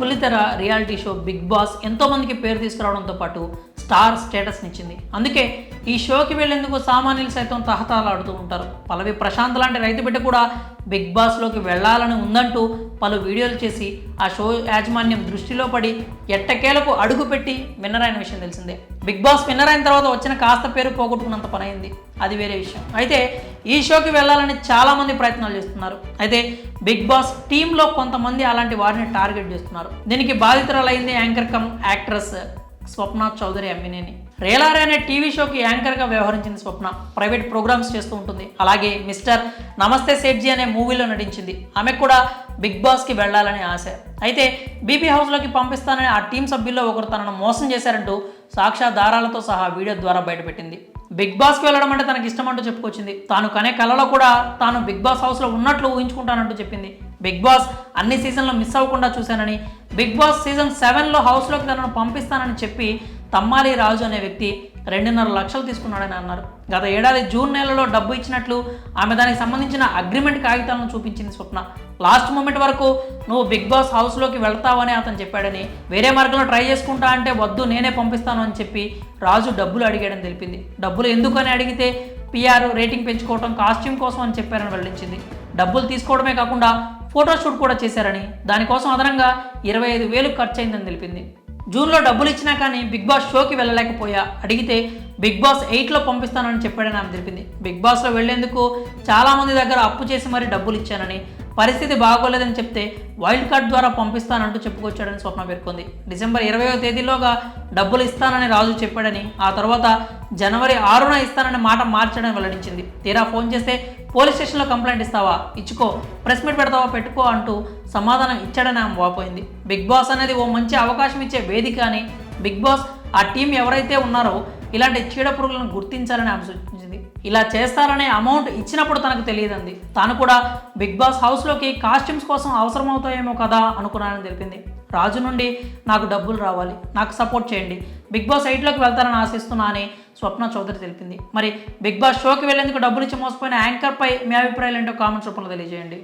బుల్లితెర reality show big boss ఎంతో మందికి పేరు తీసుకురావడంతో పాటు స్టార్ స్టేటస్నిచ్చింది అందుకే ఈ షోకి వెళ్ళేందుకు సామాన్యులు సైతం తహతాలాడుతూ ఉంటారు. పల్లవి ప్రశాంత్ లాంటి రైతు బిడ్డ కూడా బిగ్ బాస్లోకి వెళ్ళాలని ఉందంటూ పలు వీడియోలు చేసి ఆ షో యాజమాన్యం దృష్టిలో పడి ఎట్టకేలకు అడుగు పెట్టి విన్నర్ అయిన విషయం తెలిసిందే. బిగ్ బాస్ విన్నర్ అయిన తర్వాత వచ్చిన కాస్త పేరు పోగొట్టుకున్నంత పని అయింది అది వేరే విషయం. అయితే ఈ షోకి వెళ్ళాలని చాలామంది ప్రయత్నాలు చేస్తున్నారు. అయితే బిగ్ బాస్ టీంలో కొంతమంది అలాంటి వారిని టార్గెట్ చేస్తున్నారు. దీనికి బాధితురాలైంది anchor cum actress Swapna Chowdary Amminen. Relare అనే టీవీ షోకి యాంకర్గా వ్యవహరించింది స్వప్న. ప్రైవేట్ ప్రోగ్రామ్స్ చేస్తూ ఉంటుంది. అలాగే మిస్టర్ నమస్తే సేట్జీ అనే మూవీలో నటించింది. ఆమె కూడా బిగ్ బాస్కి వెళ్ళాలని ఆశ. అయితే బీబీ హౌస్లోకి పంపిస్తానని ఆ టీం సభ్యుల్లో ఒకరు తనను మోసం చేశారంటూ సాక్ష్యాధారాలతో సహా వీడియో ద్వారా బయటపెట్టింది. బిగ్ బాస్కి వెళ్ళడం అంటే తనకి ఇష్టం అంటూ చెప్పుకొచ్చింది. తాను కనే కలలో కూడా తాను బిగ్ బాస్ హౌస్లో ఉన్నట్లు ఊహించుకుంటానంటూ చెప్పింది. బిగ్ బాస్ అన్ని సీజన్లో మిస్ అవ్వకుండా చూశానని బిగ్ బాస్ సీజన్ సెవెన్లో హౌస్లోకి తనను పంపిస్తానని చెప్పి తమ్మాలి రాజు అనే వ్యక్తి రెండున్నర లక్షలు తీసుకున్నాడని అన్నారు. గత ఏడాది జూన్ నెలలో డబ్బు ఇచ్చినట్లు ఆమె దానికి సంబంధించిన అగ్రిమెంట్ కాగితాలను చూపించింది స్వప్న. లాస్ట్ మూమెంట్ వరకు నువ్వు బిగ్ బాస్ హౌస్లోకి వెళ్తావని అతను చెప్పాడని వేరే మార్గంలో ట్రై చేసుకుంటా అంటే వద్దు నేనే పంపిస్తాను అని చెప్పి రాజు డబ్బులు అడిగాడని తెలిపింది. డబ్బులు ఎందుకని అడిగితే పిఆర్ రేటింగ్ పెంచుకోవడం కాస్ట్యూమ్ కోసం అని చెప్పారని వెల్లడించింది. డబ్బులు తీసుకోవడమే కాకుండా ఫోటోషూట్ కూడా చేశారని దానికోసం అదనంగా ఇరవై ఐదు వేలు ఖర్చు అయిందని తెలిపింది. జూన్లో డబ్బులు ఇచ్చినా కానీ బిగ్ బాస్ షోకి వెళ్ళలేకపోయా. అడిగితే బిగ్ బాస్ ఎయిట్లో పంపిస్తానని చెప్పాడని ఆమె తెలిపింది. బిగ్ బాస్లో వెళ్ళేందుకు చాలామంది దగ్గర అప్పు చేసి మరీ డబ్బులు ఇచ్చానని పరిస్థితి బాగోలేదని చెప్తే వైల్డ్ కార్డ్ ద్వారా పంపిస్తానంటూ చెప్పుకొచ్చాడని స్వప్న పేర్కొంది. డిసెంబర్ ఇరవయో తేదీలోగా డబ్బులు ఇస్తానని రాజు చెప్పాడని ఆ తర్వాత జనవరి ఆరున ఇస్తానని మాట మార్చడని వెల్లడించింది. తీరా ఫోన్ చేస్తే పోలీస్ స్టేషన్లో కంప్లైంట్ ఇస్తావా? ఇచ్చుకో ప్రెస్ మీట్ పెడతావా పెట్టుకో అంటూ సమాధానం ఇచ్చాడని ఆమె వాపోయింది. బిగ్ బాస్ అనేది ఓ మంచి అవకాశం ఇచ్చే వేదిక అని బిగ్ బాస్ ఆ టీం ఎవరైతే ఉన్నారో ఇలాంటి చీడ పురుగులను గుర్తించాలని ఆమె సూచించింది. ఇలా చేస్తారనే అమౌంట్ ఇచ్చినప్పుడు తనకు తెలియదండి. తాను కూడా బిగ్ బాస్ హౌస్లోకి కాస్ట్యూమ్స్ కోసం అవసరమవుతాయేమో కదా అనుకున్నానని తెలిపింది. రాజు నుండి నాకు డబ్బులు రావాలి నాకు సపోర్ట్ చేయండి. బిగ్ బాస్ ఎయిట్లోకి వెళ్తారని ఆశిస్తున్నా అని స్వప్న చౌదరి తెలిపింది. మరి బిగ్ బాస్ షోకి వెళ్ళేందుకు డబ్బులు ఇచ్చి మోసపోయిన యాంకర్పై మీ అభిప్రాయాలు ఏంటో కామెంట్స్ రూపంలో తెలియజేయండి.